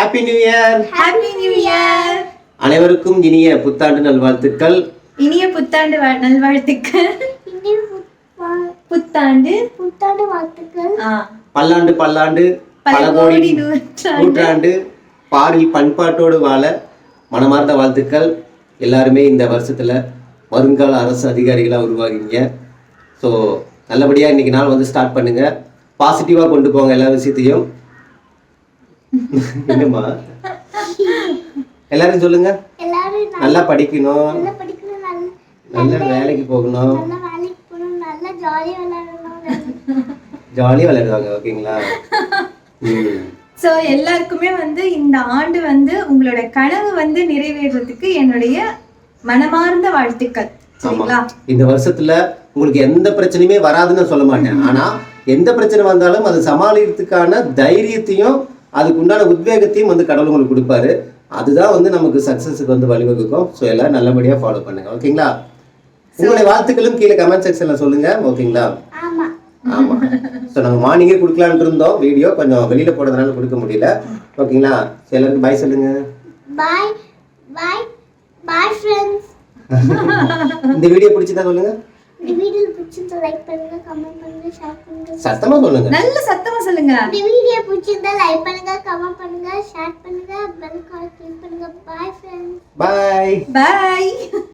Happy new year happy new year அனைவருக்கும் இனிய புத்தாண்டு நல்வாழ்த்துக்கள். இனிய புத்தாண்டு நல்வாழ்த்துக்கள். புத்தாண்டு. புத்தாண்டு வாழ்த்துக்கள். ஆ, பல்லாண்டு பல்லாண்டு பல கோடி நூற்றாண்டு. பாரில் பண்பாட்டோடு வாழ மனமார்ந்த வாழ்த்துக்கள். எல்லாருமே இந்த வருஷத்துல வருங்கால அரசு அதிகாரிகளாக உருவாகிங்க. ஸோ நல்லபடியாக இன்னைக்கு நாள் வந்து ஸ்டார்ட் பண்ணுங்க. பாசிட்டிவாக கொண்டு போங்க எல்லா விஷயத்தையும். என்னம்மா? எல்லாரும் சொல்லுங்க. எல்லாரும் நல்லா படிக்கணும். நல்லா படிக்கணும் நல்ல நல்ல வேலைக்கு போகணும். நல்லா வேலைக்கு போகணும் நல்லா ஜாலியாக விளையாடணும். ஜாலியாக விளையாடுவாங்க ஓகேங்களா? ஸோ எல்லாருக்குமே வந்து இந்த ஆண்டு வந்து உங்களோட கனவு வந்து நிறைவேறதுக்கு என்னுடைய மனமார்ந்த வாழ்த்துக்கள். சரிங்களா? இந்த வருஷத்துல உங்களுக்கு எந்த பிரச்சனையுமே வராதுன்னு சொல்ல மாட்டேன். ஆனா எந்த பிரச்சனை வந்தாலும் அதை சமாளிக்கிறதுக்கான தைரியத்தையும் அதுக்கு உண்டான உத்வேகத்தையும் வந்து கடவுள் உங்களுக்கு கொடுப்பாரு. அதுதான் வந்து நமக்கு சக்சஸுக்கு வந்து வழிவகுக்கும். ஸோ எல்லாரும் நல்லபடியா ஃபாலோ பண்ணுங்க. ஓகேங்களா உங்களுடைய வாழ்த்துக்களும் கீழே கமெண்ட் செக்ஷன்ல சொல்லுங்க. ஓகேங்களா ஆமா. ஆமா. ஸோ நம்ம மார்னிங்கே கொடுக்கலான்னு இருந்தோம். வீடியோ கொஞ்சம் வெளியில போனதுனால கொடுக்க முடியல. ஓகேங்களா So, எல்லாருக்கும் பாய் சொல்லுங்க. பாய் பாய் பாய் ஃப்ரெண்ட்ஸ் இந்த வீடியோ பிடிச்சதா சொல்லுங்க. இந்த வீடியோ பிடிச்சிருந்தா லைக் பண்ணுங்க கமெண்ட் பண்ணுங்க ஷேர் பண்ணுங்க. சத்தமா சொல்லுங்க. நல்ல சத்தமா. சொல்லுங்க. இந்த வீடியோ பிடிச்சிருந்தா லைக் பண்ணுங்க கமெண்ட் பண்ணுங்க ஷேர் பண்ணுங்க பெல் கால் கிளிக் பண்ணுங்க. பாய் ஃப்ரெண்ட்ஸ் பாய் பாய்